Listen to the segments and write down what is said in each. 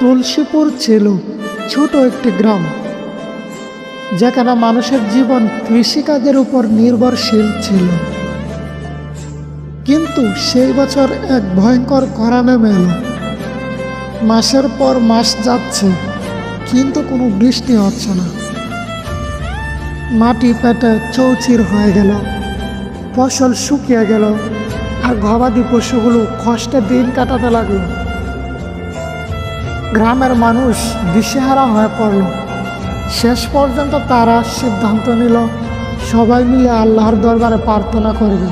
তুলসীপুর ছিল ছোট একটি গ্রাম, যেখানে মানুষের জীবন কৃষিকাজের উপর নির্ভরশীল ছিল। কিন্তু সেই বছর এক ভয়ঙ্কর করা নেমে এলো। মাসের পর মাস যাচ্ছে, কিন্তু কোনো বৃষ্টি হচ্ছে না। মাটি পেটে চৌচির হয়ে গেল, ফসল শুকিয়ে গেল, আর গবাদি পশুগুলো কষ্টে দিন কাটাতে লাগল। গ্রামের মানুষ দিশেহারা হয়ে পড়ল। শেষ পর্যন্ত তারা সিদ্ধান্ত নিল, সবাই মিলে আল্লাহর দরবারে প্রার্থনা করবে,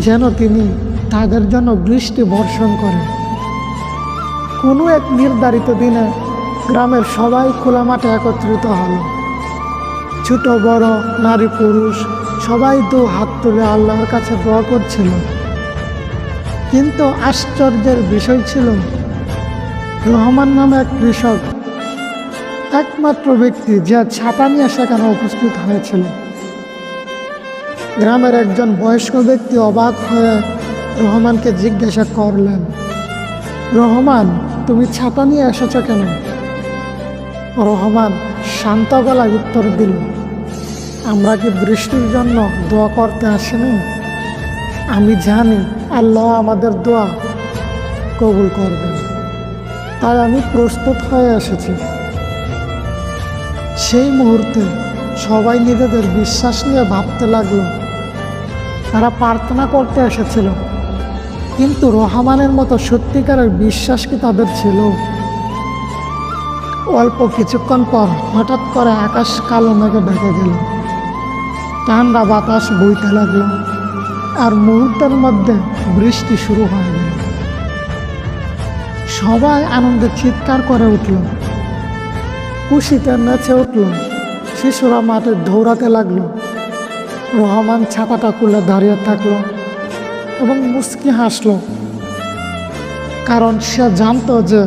যেন তিনি তাদের জন্য বৃষ্টি বর্ষণ করেন। কোনো এক নির্ধারিত দিনে গ্রামের সবাই খোলা মাঠে একত্রিত হলো। ছোট, বড়, নারী, পুরুষ, সবাই তো হাত তুলে আল্লাহর কাছে দোয়া করছিল। কিন্তু আশ্চর্যের বিষয় ছিল রহমান নামে এক কৃষক, একমাত্র ব্যক্তি যে ছাতা নিয়ে সেখানে উপস্থিত হয়েছিল। গ্রামের একজন বয়স্ক ব্যক্তি অবাক হয়ে রহমানকে জিজ্ঞাসা করলেন, রহমান, তুমি ছাতা নিয়ে এসেছ কেন? রহমান শান্ত গলায় উত্তর দিল, আমরা কি বৃষ্টির জন্য দোয়া করতে আসিনি? আমি জানি আল্লাহ আমাদের দোয়া কবুল করবেন। তাই আমি প্রস্তুত হয়ে এসেছি। সেই মুহূর্তে সবাই নিজেদের বিশ্বাস নিয়ে ভাবতে লাগল। তারা প্রার্থনা করতে এসেছিল। কিন্তু রহমানের মতো সত্যিকারের বিশ্বাস কি তাদের ছিল? অল্প কিছুক্ষণ পর হঠাৎ করে আকাশ কালো মেঘে ঢেকে গেল। ঠান্ডা বাতাস বইতে লাগল। আর মুহূর্তের মধ্যে বৃষ্টি শুরু হয়ে গেল সবাই আনন্দে চিৎকার করে উঠল। খুশিতে নেচে উঠল। শিশুরা মাঠে দৌড়াতে লাগল। রহমান ছাতাটা খুলে দাঁড়িয়ে থাকল এবং মুস্কি হাসলো। কারণ সে জানতো যে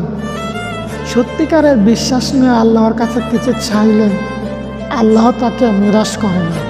সত্যিকারের বিশ্বাস নিয়ে আল্লাহর কাছে কিছু চাইলে আল্লাহ তাকে নিরাশ করে